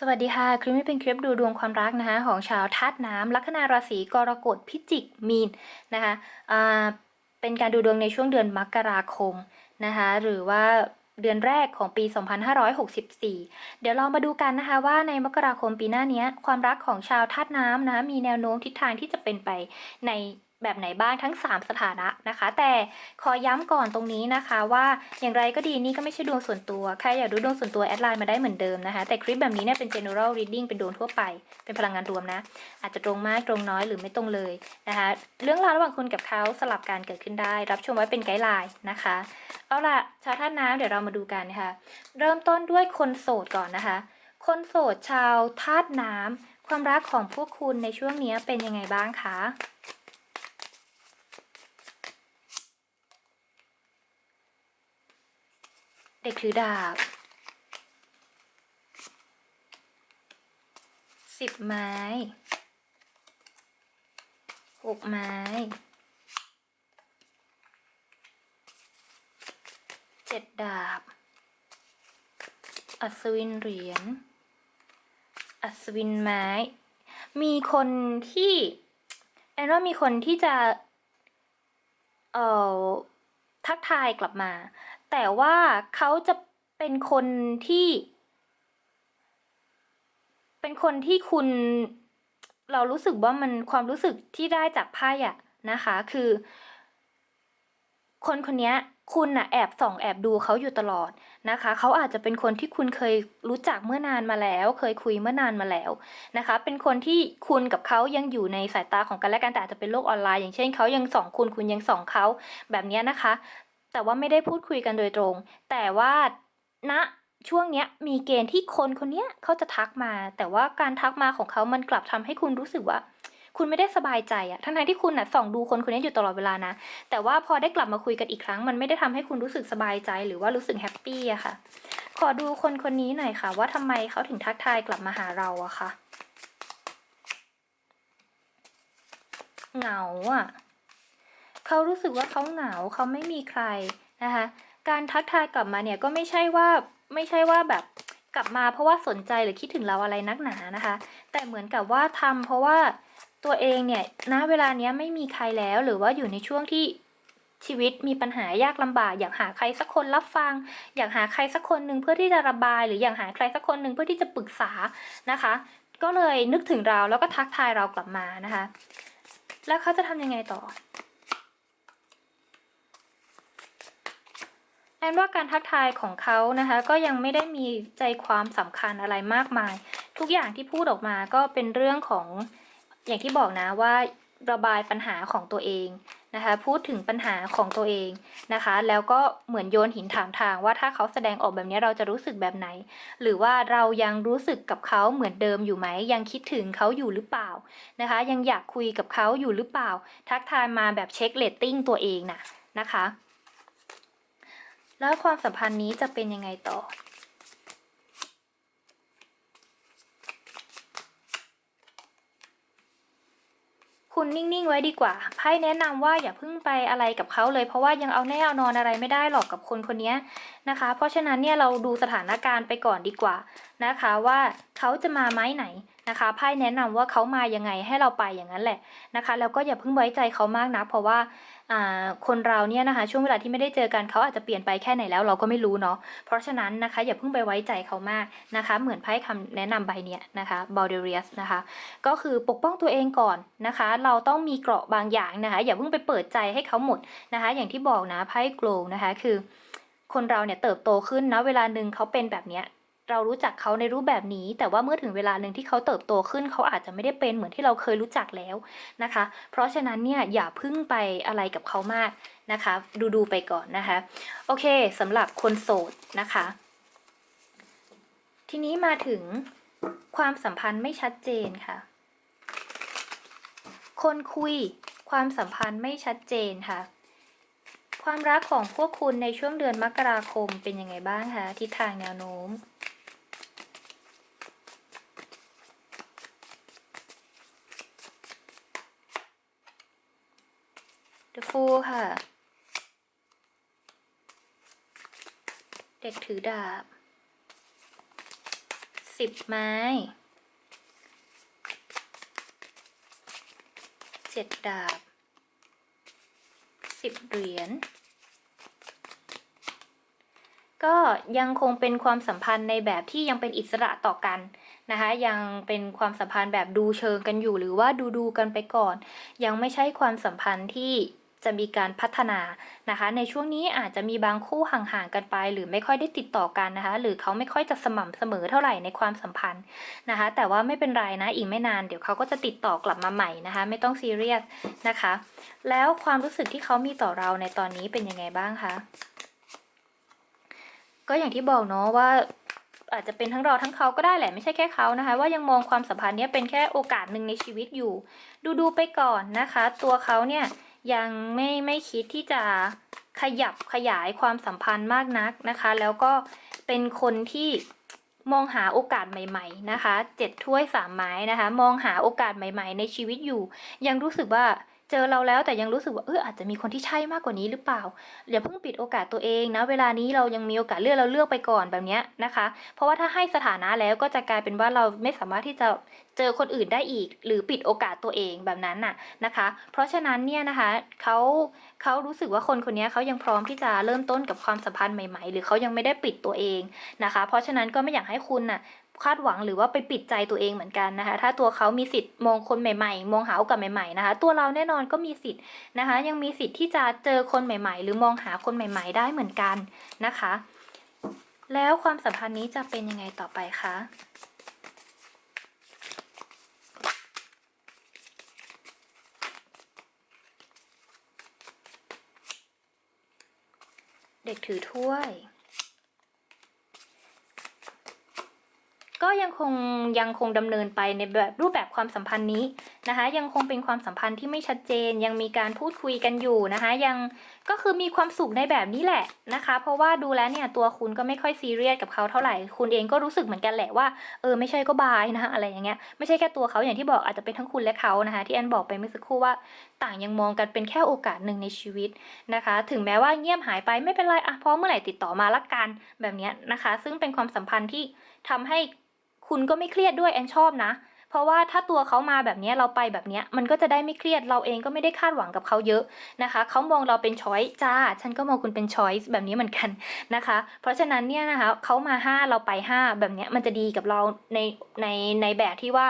สวัสดีค่ะคลิปนี้เป็นคลิปดูดวงความรักนะคะของชาวธาตุน้ำลัคนาราศีกรกฎพิจิกมีนนะคะอ่าเป็นการดูดวงในช่วงเดือนมกราคมนะคะหรือว่าเดือนแรกของปี 2564 เดี๋ยวเรามาดูกันนะคะว่าในมกราคมปีหน้านี้ความรักของชาวธาตุน้ำนะมีแนวโน้มทิศทางที่จะเป็นไปใน แบบไหนบ้างทั้ง 3 สถานะนะคะ แต่ขอย้ำก่อนตรงนี้นะคะว่าอย่างไรก็ดีนี่ก็ไม่ใช่ดวงส่วนตัวใครอยากดูดวงส่วนตัวแอดไลน์มาได้เหมือนเดิมนะคะ แต่คลิปแบบนี้เนี่ยเป็น general reading เป็นดวงทั่วไป เป็นพลังงานรวมนะ อาจจะตรงมากตรงน้อยหรือไม่ตรงเลยนะคะ เรื่องราวระหว่างคุณกับเขาสลับการเกิดขึ้นได้ รับชมไว้เป็นไกด์ไลน์นะคะ เอาล่ะชาวธาตุน้ำเดี๋ยวเรามาดูกันนะคะเริ่มต้นด้วยคนโสดก่อนนะคะ คนโสดชาวธาตุน้ำความรักของพวกคุณในช่วงนี้เป็นยังไงบ้างคะ เด็กถือดาบสิบไม้หกไม้เจ็ดดาบ อัศวินเหรียญ อัศวินไม้ มีคนที่แอนว่ามีคนที่จะ เอ่อ ทักทายกลับมา แต่ว่าเขาจะเป็นคนที่ เป็นคนที่คุณเรารู้สึกว่ามันความรู้สึกที่ได้จากไพ่อะนะคะ คือ คนคนนี้คุณน่ะแอบส่องแอบดูเขาอยู่ตลอดนะคะ เขาอาจจะเป็นคนที่คุณเคยรู้จักเมื่อนานมาแล้ว เคยคุยเมื่อนานมาแล้วนะคะ เป็นคนที่คุณกับเขายังอยู่ในสายตาของกันและกันแต่อาจจะเป็นโลกออนไลน์ อย่างเช่นเขายังส่องคุณคุณยังส่องเขาแบบนี้นะคะ แต่ว่าไม่ได้พูดคุยกันโดยตรง แต่ว่าณช่วงเนี้ยมีเกณฑ์ที่คนคนเนี้ยเขาจะทักมา แต่ว่าการทักมาของเขามันกลับทำให้คุณรู้สึกว่า คุณไม่ได้สบายใจอะทั้งที่คุณน่ะส่องดูคนคนนี้อยู่ตลอดเวลานะ แต่ว่าพอได้กลับมาคุยกันอีกครั้ง มันไม่ได้ทำให้คุณรู้สึกสบายใจหรือว่ารู้สึกแฮปปี้อะค่ะ ขอดูคนคนนี้หน่อยค่ะ ว่าทำไมเขาถึงทักทายกลับมาหาเราอะค่ะ เหงาอะ เขารู้สึกว่าเขาเหงาเขาไม่มีใครนะคะ การทักทายกลับมาเนี่ยก็ไม่ใช่ว่าไม่ใช่ว่าแบบกลับมาเพราะว่าสนใจหรือคิดถึงเราอะไรนักหนานะคะ แต่เหมือนกับว่าทำเพราะว่าตัวเองเนี่ยณเวลาเนี้ยไม่มีใครแล้วหรือว่าอยู่ในช่วงที่ชีวิตมีปัญหายากลำบาก อยากหาใครสักคนรับฟัง อยากหาใครสักคนหนึ่งเพื่อที่จะระบาย หรืออยากหาใครสักคนหนึ่งเพื่อที่จะปรึกษานะคะ ก็เลยนึกถึงเราแล้วก็ทักทายเรากลับมานะคะ แล้วเขาจะทำยังไงต่อ แอ นว่าการทักทายของเขานะคะ ก็ยังไม่ได้มีใจความสำคัญอะไรมากมาย ทุกอย่างที่พูดออกมาก็เป็นเรื่องของอย่างที่บอกนะว่าระบายปัญหาของตัวเองนะคะ พูดถึงปัญหาของตัวเองนะคะ แล้วก็เหมือนโยนหินถามทางว่าถ้าเขาแสดงออกแบบนี้เราจะรู้สึกแบบไหน หรือว่าเรายังรู้สึกกับเขาเหมือนเดิมอยู่ไหม ยังคิดถึงเขาอยู่หรือเปล่านะคะ ยังอยากคุยกับเขาอยู่หรือเปล่า ทักทายมาแบบเช็คเลตติ้งตัวเองนะนะคะ แล้วความสัมพันธ์นี้จะเป็นยังไงต่อ คุณนิ่งๆไว้ดีกว่า ไพ่แนะนำว่าอย่าพิ่งไปอะไรกับเขาเลย เพราะว่ายังเอาแน่เอานอนอะไรไม่ได้หรอกกับคนคนนี้นะคะ เพราะฉะนั้นเนี่ยเราดูสถานการณ์ไปก่อนดีกว่านะคะว่าเขาจะมาไม้ไหนนะคะไพ่แนะนำว่าเขามายังไงให้เราไปอย่างนั้นแหละนะคะ แล้วก็อย่าเพิ่งไว้ใจเขามากนะเพราะว่า คนเราเนี่ยนะคะช่วงเวลาที่ไม่ได้เจอกันเขาอาจจะเปลี่ยนไปแค่ไหนแล้วเราก็ไม่รู้เนาะเพราะฉะนั้นนะคะอย่าเพิ่งไปไว้ใจเขามากนะคะ เหมือนไพ่คำแนะนำใบเนี้ยนะคะบอลเดเรียสนะคะก็คือปกป้องตัวเองก่อนนะคะ เราต้องมีเกราะบางอย่างนะคะ อย่าเพิ่งไปเปิดใจให้เขาหมดนะคะ อย่างที่บอกนะไพ่โกลนะคะคือคนเราเนี่ยเติบโตขึ้นนะเวลาหนึ่งเขาเป็นแบบเนี้ย เรารู้จักเขาในรูปแบบนี้ แต่ว่าเมื่อถึงเวลาหนึ่งที่เขาเติบโตขึ้นเขาอาจจะไม่ได้เป็นเหมือนที่เราเคยรู้จักแล้วนะคะ เพราะฉะนั้นเนี่ยอย่าพึ่งไปอะไรกับเขามากนะคะ ดูดูๆไปก่อนนะคะ โอเคสำหรับคนโสดนะคะ ทีนี้มาถึงความสัมพันธ์ไม่ชัดเจนค่ะ คนคุยความสัมพันธ์ไม่ชัดเจนค่ะ ความรักของพวกคุณในช่วงเดือนมกราคมเป็นยังไงบ้างคะทิศทางแนวโน้ม The Fool ค่ะ เด็กถือดาบสิบไม้เจ็ดดาบสิบเหรียญก็ยังคงเป็นความสัมพันธ์ในแบบที่ยังเป็นอิสระต่อกันนะคะ ยังเป็นความสัมพันธ์แบบดูเชิงกันอยู่ หรือว่าดูดูกันไปก่อน ยังไม่ใช่ความสัมพันธ์ที่ จะมีการพัฒนานะคะ ในช่วงนี้อาจจะมีบางคู่ห่างๆกันไป หรือไม่ค่อยได้ติดต่อกันนะคะ หรือเขาไม่ค่อยจะสม่ำเสมอเท่าไหร่ในความสัมพันธ์นะคะ แต่ว่าไม่เป็นไรนะอีกไม่นานเดี๋ยวเขาก็จะติดต่อกลับมาใหม่นะคะ ไม่ต้องซีเรียสนะคะ แล้วความรู้สึกที่เขามีต่อเราในตอนนี้เป็นยังไงบ้างคะก็อย่างที่บอกเนาะว่าอาจจะเป็นทั้งเราทั้งเขาก็ได้แหละไม่ใช่แค่เขานะคะ ว่ายังมองความสัมพันธ์เนี้ยเป็นแค่โอกาสหนึ่งในชีวิตอยู่ ดูดูๆไปก่อนนะคะ ตัวเขาเนี่ย ยังไม่ไม่คิดที่จะขยับขยายความสัมพันธ์มากนักนะคะ แล้วก็เป็นคนที่มองหาโอกาสใหม่ ๆ นะคะเจ็ดถ้วยสามไม้นะคะ มองหาโอกาสใหม่ ๆ ในชีวิตอยู่ ยังรู้สึกว่า เจอเราแล้วแต่ยังรู้สึกว่าเอออาจจะมีคนที่ใช่มากกว่านี้หรือเปล่าอย่าเพิ่งปิดโอกาสตัวเองนะ เวลานี้เรายังมีโอกาสเลือกเราเลือกไปก่อนแบบเนี้ยนะคะ เพราะว่าถ้าให้สถานะแล้วก็จะกลายเป็นว่าเราไม่สามารถที่จะเจอคนอื่นได้อีก หรือปิดโอกาสตัวเองแบบนั้นน่ะนะคะ เพราะฉะนั้นเนี่ยนะคะเขาเขารู้สึกว่าคนคนนี้เขายังพร้อมที่จะเริ่มต้นกับความสัมพันธ์ใหม่ ๆ หรือเขายังไม่ได้ปิดตัวเองนะคะ เพราะฉะนั้นก็ไม่อยากให้คุณน่ะ คาดหวังหรือว่าไปปิดใจตัวเองเหมือนกันนะคะ ถ้าตัวเขามีสิทธิ์มองคนใหม่ ๆ มองหาโอกาสใหม่ๆนะคะ ตัวเราแน่นอนก็มีสิทธิ์นะคะ ยังมีสิทธิ์ที่จะเจอคนใหม่ ๆ หรือมองหาคนใหม่ ๆ ได้เหมือนกันนะคะ แล้วความสัมพันธ์นี้จะเป็นยังไงต่อไปคะเด็กถือถ้วย ก็ยังคงยังคงดำเนินไปในแบบรูปแบบความสัมพันธ์นี้นะคะ ยังคงเป็นความสัมพันธ์ที่ไม่ชัดเจน ยังมีการพูดคุยกันอยู่นะคะ ยังก็คือมีความสุขในแบบนี้แหละนะคะ เพราะว่าดูแล้วเนี่ยตัวคุณก็ไม่ค่อยซีเรียสกับเขาเท่าไหร่ คุณเองก็รู้สึกเหมือนกันแหละว่าเออไม่ใช่ก็บายนะคะอะไรอย่างเงี้ยไม่ใช่แค่ตัวเขาอย่างที่บอกอาจจะเป็นทั้งคุณและเขานะคะ ที่แอนบอกไปเมื่อสักครู่ว่า ต่างยังมองกันเป็นแค่โอกาสหนึ่งในชีวิตนะคะ ถึงแม้ว่าเงียบหายไปไม่เป็นไรอะพราะเมื่อไหร่ติดต่อมาละกันแบบเนี้ยนะคะ ซึ่งเป็นความสัมพันธ์ที่ทำให้ คุณก็ไม่เครียดด้วยแอนชอบนะ เพราะว่าถ้าตัวเขามาแบบนี้เราไปแบบนี้มันก็จะได้ไม่เครียดเราเองก็ไม่ได้คาดหวังกับเขาเยอะนะคะเขามองเราเป็นช้อยจ้า ฉันก็มองคุณเป็นช้อยแบบนี้เหมือนกันนะคะ เพราะฉะนั้นเนี่ยนะคะเขามาห้าเราไปห้าแบบนี้มันจะดีกับเราในในในแบบที่ว่า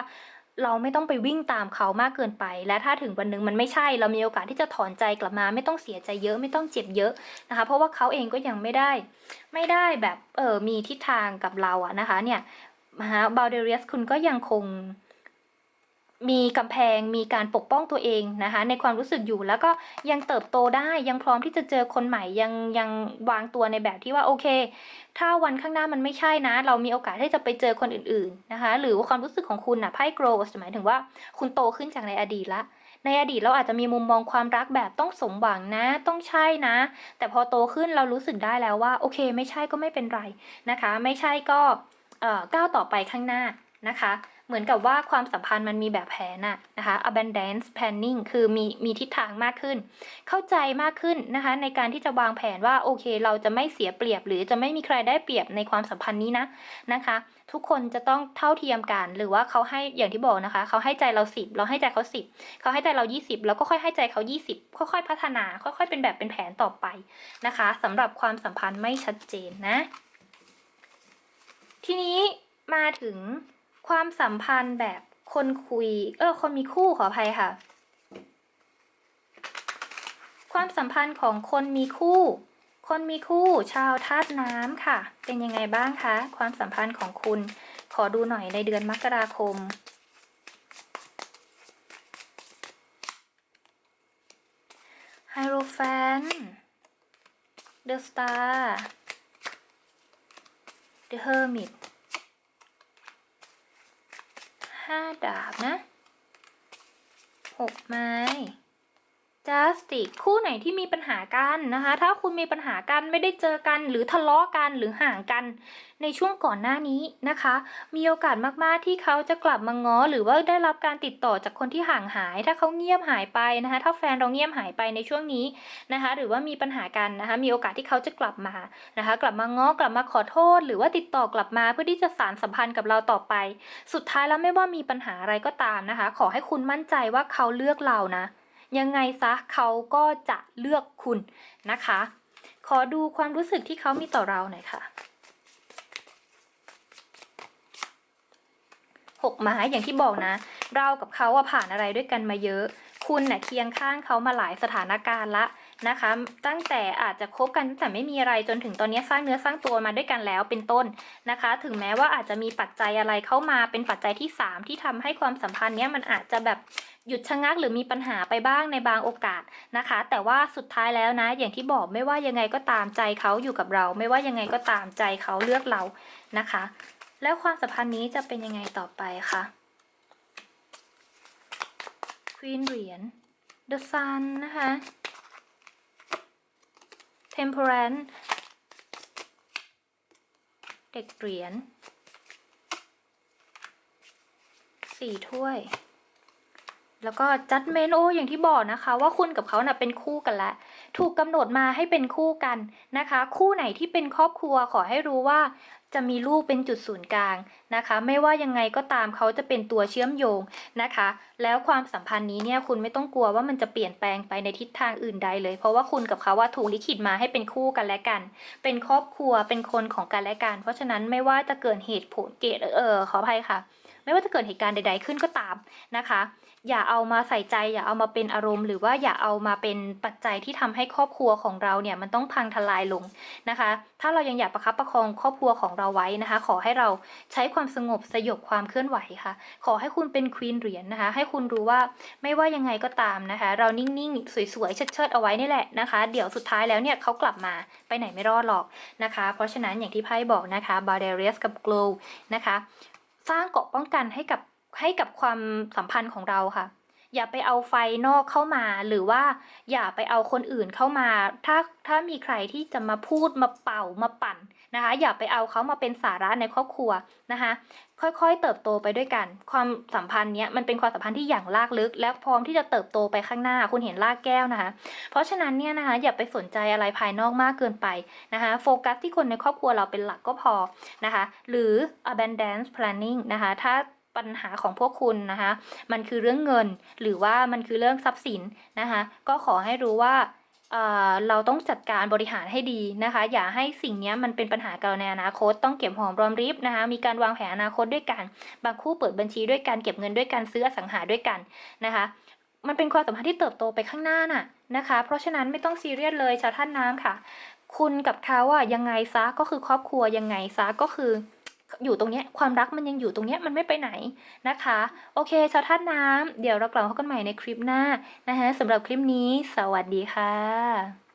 เราไม่ต้องไปวิ่งตามเขามากเกินไป และถ้าถึงวันหนึ่งมันไม่ใช่ เรามีโอกาสที่จะถอนใจกลับมา ไม่ต้องเสียใจเยอะไม่ต้องเจ็บเยอะนะคะ เพราะว่าเขาเองก็ยังไม่ได้ ไม่ได้แบบเออมีทิศทางกับเราอะนะคะ เนี่ย นะฮะบาเดเรียสคุณก็ยังคงมีกำแพงมีการปกป้องตัวเองนะคะในความรู้สึกอยู่แล้วก็ยังเติบโตได้ยังพร้อมที่จะเจอคนใหม่ยังยังวางตัวในแบบที่ว่าโอเค ถ้าวันข้างหน้ามันไม่ใช่นะ เรามีโอกาสที่จะไปเจอคนอื่นๆนะคะหรือว่าความรู้สึกของคุณนะไพ่โกรสหมายถึงว่าคุณโตขึ้นจากในอดีตละในอดีตเราอาจจะมีมุมมองความรักแบบต้องสมหวังนะ ต้องใช่นะ แต่พอโตขึ้นเรารู้สึกได้แล้วว่า โอเค ไม่ใช่ก็ไม่เป็นไรนะคะ ไม่ใช่ก็ ก้าวต่อไปข้างหน้านะคะ เหมือนกับว่าความสัมพันธ์มันมีแบบแผนน่ะนะคะ abundance planning คือมีมีทิศทางมากขึ้น เข้าใจมากขึ้นนะคะ ในการที่จะวางแผนว่าโอเค เราจะไม่เสียเปรียบ หรือจะไม่มีใครได้เปรียบในความสัมพันธ์นี้นะนะคะ ทุกคนจะต้องเท่าเทียมกัน หรือว่าเขาให้อย่างที่บอกนะคะ เขาให้ใจเราสิบเราให้ใจเขาสิบเขาให้ใจเรายี่สิบแล้วก็ค่อยให้ใจเขายี่สิบค่อยๆ พัฒนา ค่อยๆ เป็นแบบเป็นแผนต่อไปนะคะสำหรับความสัมพันธ์ไม่ชัดเจนนะ ทีนี้มาถึงความสัมพันธ์แบบคนคุย เออ คนมีคู่ขออภัยค่ะ ความสัมพันธ์ของคนมีคู่ คนมีคู่ชาวธาตุน้ำค่ะ เป็นยังไงบ้างคะ ความสัมพันธ์ของคุณ ขอดูหน่อยในเดือนมกราคมไฮโรแฟนเดอะสตาร์ เดอะเฮอร์มิตห้าดาบนะหกไม้ justice คู่ไหนที่มีปัญหากันนะคะ ถ้าคุณมีปัญหากันไม่ได้เจอกัน หรือทะเลาะกันหรือห่างกัน ในช่วงก่อนหน้านี้นะคะ มีโอกาสมากๆที่เขาจะกลับมาง้อหรือว่าได้รับการติดต่อจากคนที่ห่างหาย ถ้าเขาเงียบหายไปนะคะ ถ้าแฟนเราเงียบหายไปในช่วงนี้นะคะ หรือว่ามีปัญหากันนะคะ มีโอกาสที่เขาจะกลับมานะคะ กลับมาง้อกลับมาขอโทษ หรือว่าติดต่อกลับมาเพื่อที่จะสานสัมพันธ์กับเราต่อไป สุดท้ายแล้วไม่ว่ามีปัญหาอะไรก็ตามนะคะ ขอให้คุณมั่นใจว่าเขาเลือกเรานะ ยังไงซะเขาก็จะเลือกคุณนะคะ ขอดูความรู้สึกที่เขามีต่อเราหน่อยค่ะหกไม้อย่างที่บอกนะ เรากับเขาวาผ่านอะไรด้วยกันมาเยอะ คุณน่ะเคียงข้างเขามาหลายสถานการณ์ละ นะคะ ตั้งแต่อาจจะคบกันตั้งแต่ไม่มีอะไรจนถึงตอนนี้สร้างเนื้อสร้างตัวมาด้วยกันแล้วเป็นต้นนะคะ ถึงแม้ว่าอาจจะมีปัจจัยอะไรเข้ามาเป็นปัจจัยที่ 3 ที่ทำให้ความสัมพันธ์เนี้ยมันอาจจะแบบหยุดชะงักหรือมีปัญหาไปบ้างในบางโอกาสนะคะ แต่ว่าสุดท้ายแล้วนะ อย่างที่บอกไม่ว่ายังไงก็ตามใจเขาอยู่กับเรา ไม่ว่ายังไงก็ตามใจเขาเลือกเรานะคะ แล้วความสัมพันธ์นี้จะเป็นยังไงต่อไปคะ Queen เหรียญ The Sun นะคะ Temperance เด็กเหรียญสี่ถ้วย แล้วก็ Judgment โอ้อย่างที่บอกนะคะ ว่าคุณกับเขาน่ะเป็นคู่กันแล้วถูกกำหนดมาให้เป็นคู่กันนะคะ คู่ไหนที่เป็นครอบครัวขอให้รู้ว่าจะมีลูกเป็นจุดศูนย์กลางนะคะ ไม่ว่ายังไงก็ตามเขาจะเป็นตัวเชื่อมโยงนะคะ แล้วความสัมพันธ์นี้เนี่ยคุณไม่ต้องกลัวว่ามันจะเปลี่ยนแปลงไปในทิศทางอื่นใดเลย เพราะว่าคุณกับเขาว่าถูกลิขิตมาให้เป็นคู่กันและกัน เป็นครอบครัวเป็นคนของกันและกัน เพราะฉะนั้นไม่ว่าจะเกิดเหตุผลเกตเออขออภัยค่ะ ไม่ว่าจะเกิดเหตุการณ์ใด ๆ ขึ้นก็ตามนะคะ อย่าเอามาใส่ใจ อย่าเอามาเป็นอารมณ์ หรือว่าอย่าเอามาเป็นปัจจัยที่ทำให้ครอบครัวของเราเนี่ยมันต้องพังทลายลงนะคะ ถ้าเรายังอยากประคับประคองครอบครัวของเราไว้นะคะ ขอให้เราใช้ความสงบสยบความเคลื่อนไหวค่ะ ขอให้คุณเป็นควีนเหรียญนะคะ ให้คุณรู้ว่าไม่ว่ายังไงก็ตามนะคะ เรานิ่งๆ สวยๆ เชิดๆ เอาไว้นี่แหละนะคะ เดี๋ยวสุดท้ายแล้วเนี่ยเขากลับมาไปไหนไม่รอดหรอกนะคะ เพราะฉะนั้นอย่างที่ไพ่บอกนะคะ b a r d a r i u s กับ Glow นะคะ สร้างเกราะป้องกันให้กับให้กับความสัมพันธ์ของเราค่ะ อย่าไปเอาไฟนอกเข้ามา หรือว่าอย่าไปเอาคนอื่นเข้ามา ถ้าถ้ามีใครที่จะมาพูดมาเป่ามาปั่นนะคะ อย่าไปเอาเขามาเป็นสาระในครอบครัวนะคะ ค่อยๆ เติบโตไปด้วยกัน ความสัมพันธ์เนี้ยมันเป็นความสัมพันธ์ที่อย่างลากลึก และพร้อมที่จะเติบโตไปข้างหน้า คุณเห็นลากแก้วนะคะ เพราะฉะนั้นเนี่ยนะคะ อย่าไปสนใจอะไรภายนอกมากเกินไปนะคะ โฟกัสที่คนในครอบครัวเราเป็นหลักก็พอนะคะ หรือ abundance planning นะคะ ถ้า ปัญหาของพวกคุณนะคะ มันคือเรื่องเงินหรือว่ามันคือเรื่องทรัพย์สินนะคะ ก็ขอให้รู้ว่าเเราต้องจัดการบริหารให้ดีนะคะ อย่าให้สิ่งนี้มันเป็นปัญหากับเราในอนาคต ต้องเก็บหอมรอมริบนะคะ มีการวางแผนอนาคตด้วยกัน บางคู่เปิดบัญชีด้วยกันเก็บเงินด้วยกันซื้ออสังหาด้วยกันนะคะ มันเป็นความสัมพันธ์ที่เติบโตไปข้างหน้าน่ะนะคะ เพราะฉะนั้นไม่ต้องซีเรียสเลยชาวท่านน้ำค่ะ คุณกับเขาอะยังไงซะก็คือครอบครัวยังไงซะก็คือ อยู่ตรงเนี้ยความรักมันยังอยู่ตรงเนี้ยมันไม่ไปไหนนะคะ โอเคชาวท่านน้ำเดี๋ยวเรากลับมาพบกันใหม่ในคลิปหน้านะคะสำหรับคลิปนี้ สวัสดีค่ะ